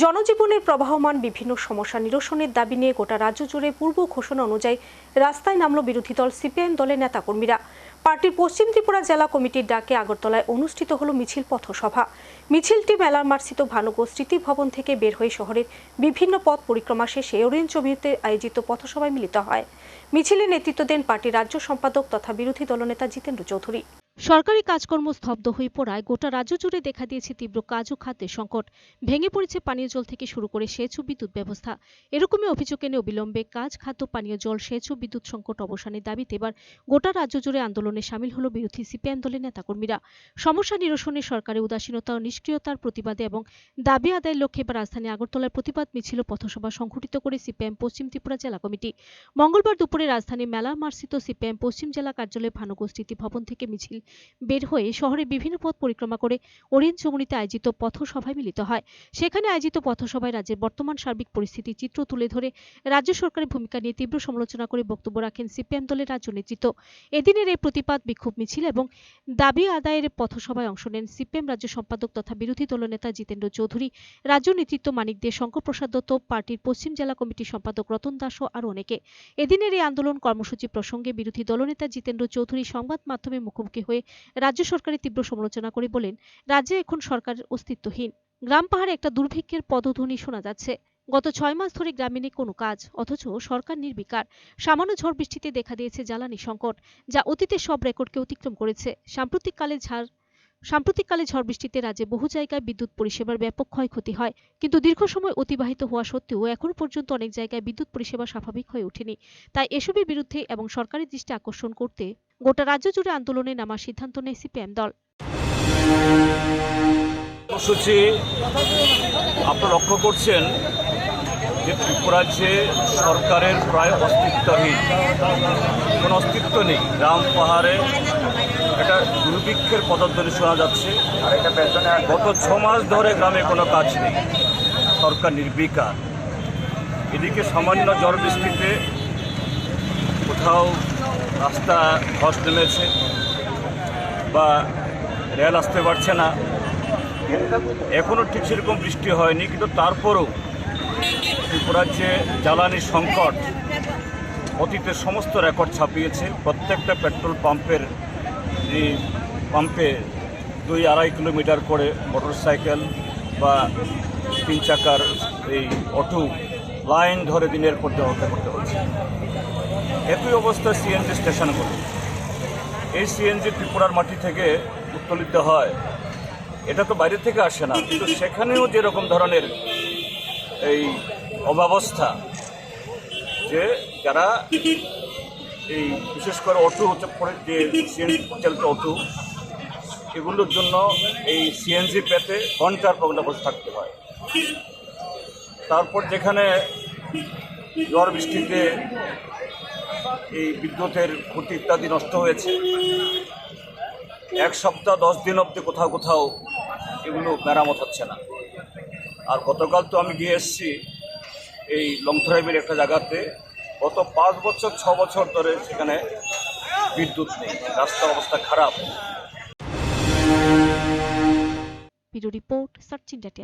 জনজীবনের প্রবাহমান বিভিন্ন সমস্যা নিরসনের দাবি নিয়ে গোটা রাজ্য জুড়ে পূর্ব ঘোষণা অনুযায়ী রাস্তায় নামল বিরোধী দল সিপিএম দলের নেতাকর্মীরা। পার্টির পশ্চিম ত্রিপুরা জেলা কমিটির ডাকে আগরতলায় অনুষ্ঠিত হল মিছিল পথসভা। মিছিলটি মেলার মার্সিত ভানুগো স্মৃতি ভবন থেকে বের হয়ে শহরের বিভিন্ন পথ পরিক্রমা শেষে ওরেঞ্জ জমিতে আয়োজিত পথসভায় মিলিত হয়। মিছিলে নেতৃত্ব দেন পার্টির রাজ্য সম্পাদক তথা বিরোধী দলনেতা জিতেন্দ্র চৌধুরী। সরকারি কাজকর্ম স্তব্ধ হয়ে পড়ায় গোটা রাজ্য জুড়ে দেখা দিয়েছে তীব্র কাজ ও খাদ্যের সংকট। ভেঙে পড়েছে পানীয় জল থেকে শুরু করে সেচ ও বিদ্যুৎ ব্যবস্থা। এরকমই অভিযোগ এনে অবিলম্বে কাজ খাদ্য, পানীয় জল, সেচ ও বিদ্যুৎ সংকট অবসানের দাবিতে এবার গোটা রাজ্য জুড়ে আন্দোলনে সামিল হল বিরোধী সিপিআইএম দলের নেতাকর্মীরা। সমস্যা নিরসনে সরকারের উদাসীনতা ও নিষ্ক্রিয়তার প্রতিবাদে এবং দাবি আদায়ের লক্ষ্যে এবার রাজধানী আগরতলার প্রতিবাদ মিছিল পথসভা সংঘটিত করে সিপিআইএম পশ্চিম ত্রিপুরা জেলা কমিটি। মঙ্গলবার দুপুরে রাজধানী মেলা মার্সিত সিপিআইএম পশ্চিম জেলা কার্যালয়ে ভানুগো স্মৃতি ভবন থেকে মিছিল বের হয়ে শহরে বিভিন্ন পথ পরিক্রমা করে ওরিয়েন্ট চমুনিতে আয়োজিত পথসভায় মিলিত হয়। সেখানে আয়োজিত পথসভায় রাজ্যের বর্তমান সার্বিক পরিস্থিতির চিত্র তুলে ধরে রাজ্য সরকারের ভূমিকা নিয়ে তীব্র সমালোচনা করে বক্তব্য রাখেন সিপিএম দলের রাজ্য নেতৃত্ব। এদিনের এই প্রতিবাদ বিক্ষোভ মিছিল এবং দাবি আদায়ের পথসভায় অংশ নেন সিপিএম রাজ্য সম্পাদক তথা বিরোধী দলনেতা জিতেন্দ্র চৌধুরী, রাজ্য নেতৃত্ব মানিক দে, শঙ্কর প্রসাদ দত্ত, পার্টির পশ্চিম জেলা কমিটির সম্পাদক রতন দাস ও আরও অনেকে। এদিনের এই আন্দোলন কর্মসূচি প্রসঙ্গে বিরোধী দলনেতা জিতেন্দ্র চৌধুরী সংবাদ মাধ্যমে মুখোমুখি হয়ে রাজ্য সরকারের তীব্র সমালোচনা করে বলেন, রাজ্যে এখন সরকার অস্তিত্বহীন। গ্রাম পাহাড়ে একটা দুর্ভিক্ষের পদধ্বনি শোনা যাচ্ছে। গত ছয় মাস ধরে গ্রামে নেই কোনো কাজ, অথচ সরকার নির্বিকার। সামান্য ঝড় বৃষ্টিতে দেখা দিয়েছে জ্বালানি সংকট, যা অতীতের সব রেকর্ডকে অতিক্রম করেছে। সাম্প্রতিককালে ঝাড়, সাম্প্রতিককালে ঝড় বৃষ্টিতে রাজ্যে বহু জায়গায় বিদ্যুৎ পরিষেবার ব্যাপক ক্ষয়ক্ষতি হয়। কিন্তু দীর্ঘ সময় অতিবাহিত হওয়া সত্ত্বেও এখনও পর্যন্ত অনেক জায়গায় বিদ্যুৎ পরিষেবা স্বাভাবিক হয়ে ওঠেনি। তাই এসবের বিরুদ্ধে এবং সরকারের দৃষ্টি আকর্ষণ করতে গোটা রাজ্য জুড়ে আন্দোলনে নামার সিদ্ধান্ত নেয় সিপিএম দল। কর্মসূচি আপনারা লক্ষ্য করছেন যে ত্রিপুরাজ্যে সরকারের প্রায় অস্তিত্বহীন, কোনো অস্তিত্ব নেই। গ্রাম পাহাড়ে একটা দুর্ভিক্ষের পদধ্বনি শোনা যাচ্ছে। গত ছ মাস ধরে গ্রামে কোনো কাজ নেই। সরকার নির্বিকার। এদিকে সামান্য ঝড় বৃষ্টিতে কোথাও রাস্তা ধস নেমেছে বা রেল আসতে পারছে না। এখনও ঠিক সেরকম বৃষ্টি হয়নি, কিন্তু তারপরেও ত্রিপুরার যে জ্বালানি সংকট অতীতের সমস্ত রেকর্ড ছাপিয়েছে। প্রত্যেকটা পেট্রোল পাম্পের পাম্পে দুই আড়াই কিলোমিটার করে মোটর সাইকেল বা তিন চাকার এই অটো লাইন ধরে দিনের পর অপেক্ষা করতে হচ্ছে। একই অবস্থা সিএনজি স্টেশনগুলো এই সিএনজি ত্রিপুরার মাটি থেকে উত্তোলিত হয়। এটা তো বাইরে থেকে আসে না, কিন্তু সেখানেও যেরকম ধরনের এই অব্যবস্থা যে যারা এই বিশেষ করে অটো হচ্ছে, পরে যে সিএনজি চালিত অটো, এগুলোর জন্য এই সিএনজি পেতে ঘণ্টার পর ঘণ্টা বসে থাকতে হয়। তারপর যেখানে ঝড় বৃষ্টিতে এই বিদ্যুতের খুঁটি ইত্যাদি নষ্ট হয়েছে, এক সপ্তাহ, দশ দিন অবধি কোথাও কোথাও এগুলো মেরামত হচ্ছে না। আর গতকাল তো আমি গিয়ে এসেছি এই লংথরাইবের একটা জায়গাতে। গত পাঁচ বছর, ছ বছর ধরে সেখানে বিদ্যুৎ নেই, রাস্তার অবস্থা খারাপ। Report India